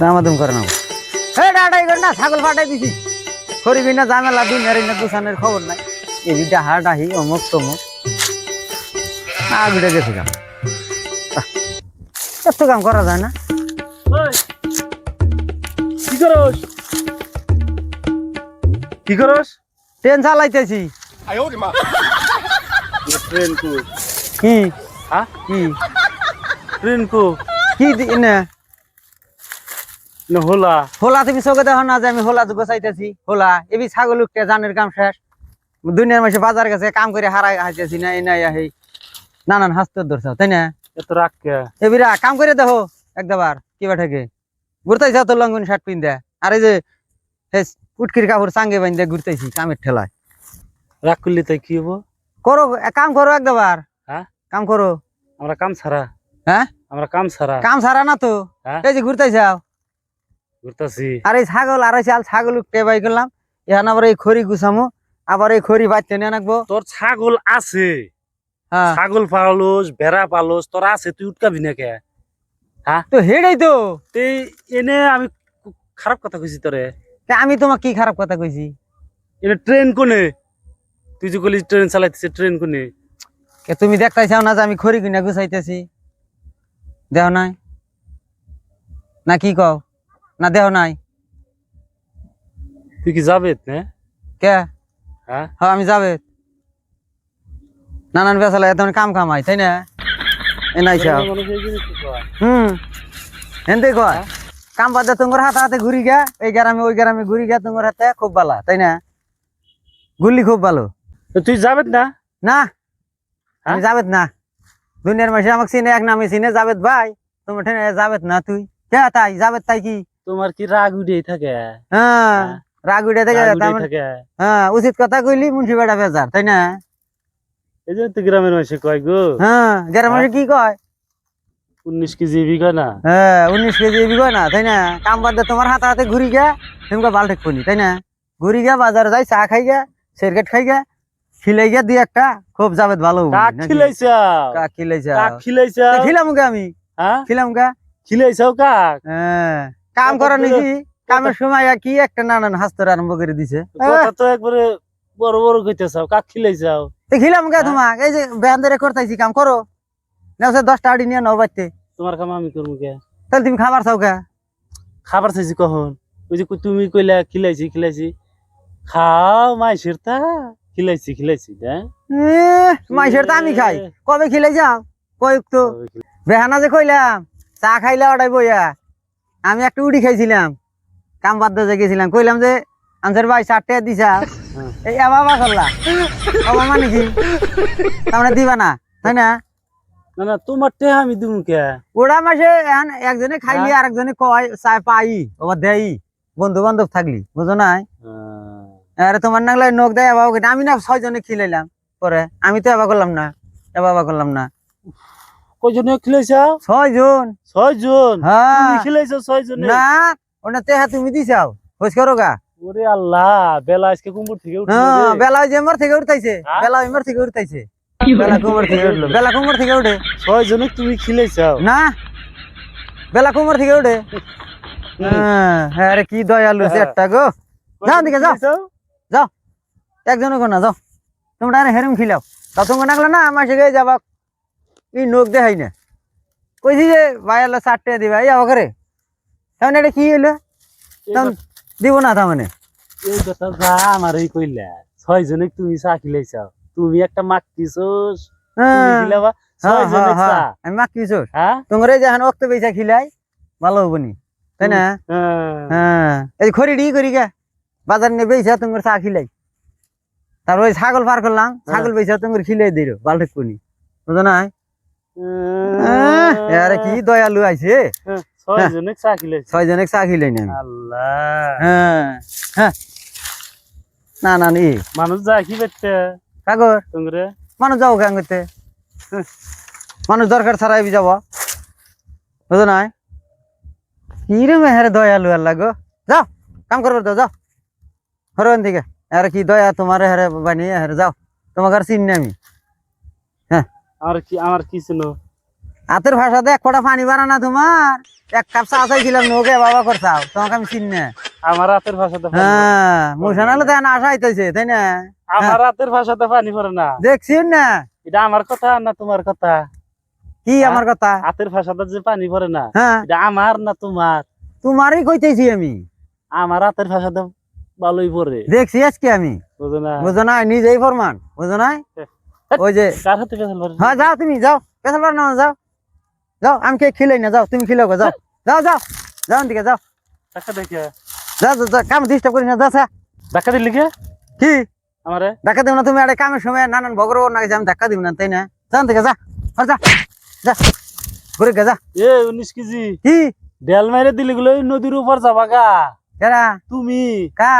দামাদম করে নেব হে ডাটাই কর না ছাগল ফাটাই দিছি। করিবি না জামেলা দুনিয়ার না দুসানের খবর নাই। এদিকটা হাট আহি অমুক তমুক। না বিটা গেছে কাম এত কাম করা যায় না। কি করস? কি করস? ট্রেন চালাইতেছি। ট্রেন কো কি? হ্যাঁ? কি? ট্রেন কো। কি না। হোলা। হোলা তুমি চোখে দেখো না যে আমি হোলা গোছাইতেছি। হোলা এবি ছাগল উঠতে জানের কাম শেষ। দুনিয়ার মাসে বাজার গেছে কাম করে হারাই হাইতেছি না এই নাই আহি নানান হাসতে ধরছ তাই না? এত রাগ কে? এবিরা কাম করে দেখো একদাবার কিবা থেকে ঘুরতেছি তো লঙ্গন শার্ট পিনতে আর এই যে উটকির কাপড় সাঙ্গে বাইন্দে ঘুরতেছি কামের ঠেলায়। রাগ করলি তাই কি হব? করো কাম করো একদাবার। হ্যাঁ? কাম করো। আমরা কাম ছাড়া। হ্যাঁ? আমরা কাম ছাড়া। কাম সারা না তো? হ্যাঁ? এই যে ঘুরতেছাও ঘুরতাছি। আর এই ছাগল আর চাল ছাগল উঠতে বাই করলাম। এখন আবার এই খড়ি গুছামো আবার এই খড়ি বাচ্চা নিয়ে নাকবো। তোর ছাগল আছে। হ্যাঁ। ছাগল পালস ভেড়া পালস তোর আছে তুই উটকাবি না কে? তো হেডেই তো। তুই এনে আমি খারাপ কথা কইছি তোরে। আমি তোমাকে কি খারাপ কথা কইছি? এনে ট্রেন কোনে? তুই যে বলিস ট্রেন চালাইতেছে ট্রেন কোনে? কে তুমি দেখতেছাও না যে আমি খড়ি কিনা গুছাইতেছি? দেহ নাই? না কি কও? না দেহ নাই তুই কি যাবে না কে হ্যাঁ হ্যাঁ আমি যাবে নানান বেসালা এত কাম কামাই তাই না এ নাই চাও মানুষ এই জিনিস কি কয়? হুম এনতে কয় কাম বাদে তোমার হাতে হাতে ঘুরি গা এই গ্রামে ওই গ্রামে ঘুরি গা তোমার হাতে খুব ভালো তাই না গুল্লি খুব ভালো তো তুই যাবে না না আমি হ্যাঁ? যাবেত না দুনিয়ার মাসে আমাকে চিনে এক নামে চিনে যাবেত ভাই তোমার ঠেনে যাবেত না তুই কে তাই যাবেত তাই কি তোমার কি রাগ উঠেই থাকে? হ্যাঁ রাগ উঠে থেকে হ্যাঁ উচিত কথা কইলি মুন্সি বেড়া বেজার তাই না? এই জন্য তো গ্রামের মানুষে কয় গো। হ্যাঁ গ্রামের মানুষে কি কয়? উনিশ কেজি বিঘা না? হ্যাঁ উনিশ কেজি বিঘা না তাই না? কাম বাদ দিয়ে তোমার হাতে হাতে ঘুরি গা তুমি বাল ঠিক করি তাই না? ঘুরি গা বাজারে যাই চা খাই গা সিগারেট খাই গা খিলাই গা দুই একটা খুব যাবেত ভালো কাক নাকি? খিলাইছাও কাক খিলাইছা কাক খিলাইছাও খিলাম গা আমি? হ্যাঁ? খিলাম গা? খিলাইছাও কাক? হ্যাঁ। কাম করা? নিছি। কামের সময় কি একটা নানান হাস্তর আরম্ভ করে দিছে। কথা তো একবারে বড় বড় কইতেছাও কাক খিলাইছাও? তো খিলাম গা হ্যাঁ। তোমাক এই যে ব্যান ধরে করতেছি কাম করো। না দশটা আড়ি নিয়ে নাও বাড়তে তোমার কাম আমি করব কে? তাহলে তুমি খাবার চাও কা খাবার চাইছি কখন? ওই যে তুমি কইলা খিলাইছি খিলাইছি। খাও মাইসের তা খিলাইছি খিলাইছি হ্যাঁ? মাইসের তো আমি খাই। কবে খিলাই যাও? কয়েক তো বেহানা যে কইলাম চা খাইলে ওটাই বইয়া। আমি একটা উড়ি খাইছিলাম। কাম বাদ দিয়ে গেছিলাম কইলাম যে আনসার ভাই চারটে দিছা? হ্যাঁ। এই বাবা করলা। বাবা মানে কি? তাহলে দিবা না তাই না? না না তোমার টে আমি দিমু কে? ওরা মাসে একজনে খাইলি আর একজনে কয় চায় পাই আবার দেই। বন্ধু বান্ধব থাকলি বুঝো নাই? আরে তোমার নাগলে নখ দেয় বাবা কিন্তু আমি না ছয় জনে খিলাইলাম পরে। আমি তো এবার করলাম না আবার করলাম না। কয়জনে খিলাইছাও ছয় জন ছয় জন হ্যাঁ। তুমি খিলাইছো ছয় জনে না ওটা তেহা তুমি দিছাও খোঁজ করো গা ওরে আল্লাহ বেলা আজকে কুমুর থেকে উঠল হ্যাঁ বেলা ওই যে থেকে উঠতাইছে হ্যাঁ? বেলা ওই থেকে উঠতাইছে। বেলা কুমোর থেকে উঠল বেলা কুমোর থেকে উঠে। ছয় জনে তুমি খিলাইছাও? না বেলা কুমোর থেকে উঠে। হ্যাঁ হ্যাঁ রে কি দয়ালু হ্যাঁ। একটা গো। যাও দিকে যাও? যাও। একজনও কোনা যাও। তোমরা আরে হেরম খিলাও। তা তোমরা নাগলে না আমার সেখানে যাবা। এই নোক দেখাই না। কইছি যে ভাই আল্লাহ চারটে দিবা এই করে তাহলে এটা কি হইল? তখন দিব না তার মানে। এই কথা যা আমার এই কইলা। ছয় জনে তুমি চা খিলাইছাও তুমি একটা তুমি হ্যাঁ। হ্যাঁ, হ্যাঁ। আমি হ্যাঁ? তোমার এই যে অক্ত পয়সা খিলাই ভালো হব নি। তাই না? হ্যাঁ। এই খড়ি ডি করি গা। বাজার নিয়ে বেইছা তোমার চা খিলাই। তারপর ছাগল পার করলাম। ছাগল বেইছা তোমার খিলাই দিল বাল্টিক কোনি বুঝো না আহ, আরে কি দয়ালু আইছে? হ্যাঁ, ছয় জনে চা খিলাইছে ছয় জনে চা খিলাই না আল্লাহ। হ্যাঁ হ্যাঁ। না না নি। মানুষ যা কি বেটে কাগর। তোমরে মানুষ যাব কেন করতে? মানুষ দরকার ছাড়া এবি যাব। বুঝো না কি রে মেহের দয়ালু আল্লাহ গো। যাও কাম করবে তো যাও। হরবেন থেকে আরে কি দয়া তোমার হেরে বানিয়ে হেরে যাও। তোমাকে আর চিনি আমি। আমার কি আমার কি ছিল? হাতের ভাষাতে এক ফোঁটা পানি বাড়া না তোমার? এক কাপ চা চাইছিলাম নোকে বাবা করছাও। তোমাকে আমি চিনি আমার হাতের ভাষাতে। হ্যাঁ মোশানালে তো এখন আশা হইতেছে তাই না? আমার হাতের ভাষাতে পানি পড়ে না। দেখছি না। এটা আমার কথা না তোমার কথা? কি আমার কথা? হাতের ভাষাতে যে পানি পড়ে না হ্যাঁ। এটা আমার না তোমার? তোমারই কইতেছি আমি। আমার হাতের ভাষাতে ভালোই পড়ে। দেখছি আজকে আমি। বুঝো না? বুঝো না নিজেই ফরমান। বুঝো না? ওই যে কার হাতে হ্যাঁ যাও তুমি যাও। পেছাল পার না যাও। যাও আমি কে খিলাই না যাও তুমি খিলাও যাও। যাও যাও। যাও দিকে যাও। টাকা দেখে যাও যাও, যাও কাম ডিস্টার্ব করিস না যাও ধাক্কা দিলি কে? কি? আমারে? ধাক্কা দিব না তুমি একটা কামের সময় নানান ভগর না আমি ধাক্কা দিব না তাই না? যান থেকে যা। আর যা যা। ঘুরে গে যা। এ উনিশ কেজি। কি? ডেল মাইরে দিলি গুলো নদীর উপর যাবা গা। কেরা? তুমি। কা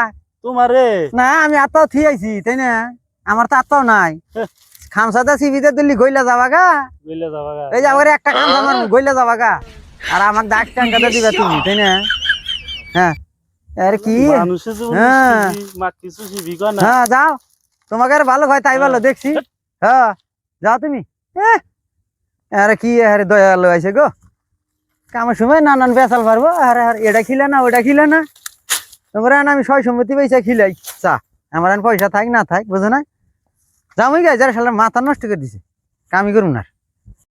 তোমারে। না আমি আত্মাও থি আইছি তাই না? আমার তো আত্মাও নাই। হ্যাঁ। খামসাদা সিবিতে দিল্লি গইলা যাবা গা বুঝলে যাবা গা এই একটা কাম আমার গইলা যাবা গা আর আমাকে টাঙ্কাটা দিবা তুমি তাই না? হ্যাঁ। আরে কি? মানুষে উনিশ হ্যাঁ। মা কিছু কো না? হ্যাঁ যাও। তোমাকে আর ভালো হয় তাই ভালো দেখছি। হ্যাঁ। যাও তুমি। আরে কি আরে দয়ালু আছে গো। কামের সময় নানান বেসাল পারব আরে আর এটা খিলে না ওটা খিলে না। তোমার আমি সয় সম্মতি পয়সা খিলাই। চা আমার পয়সা থাক না থাক বুঝো না? ওই গাছ যারা শালার মাথা নষ্ট করে দিছে কামি করুন না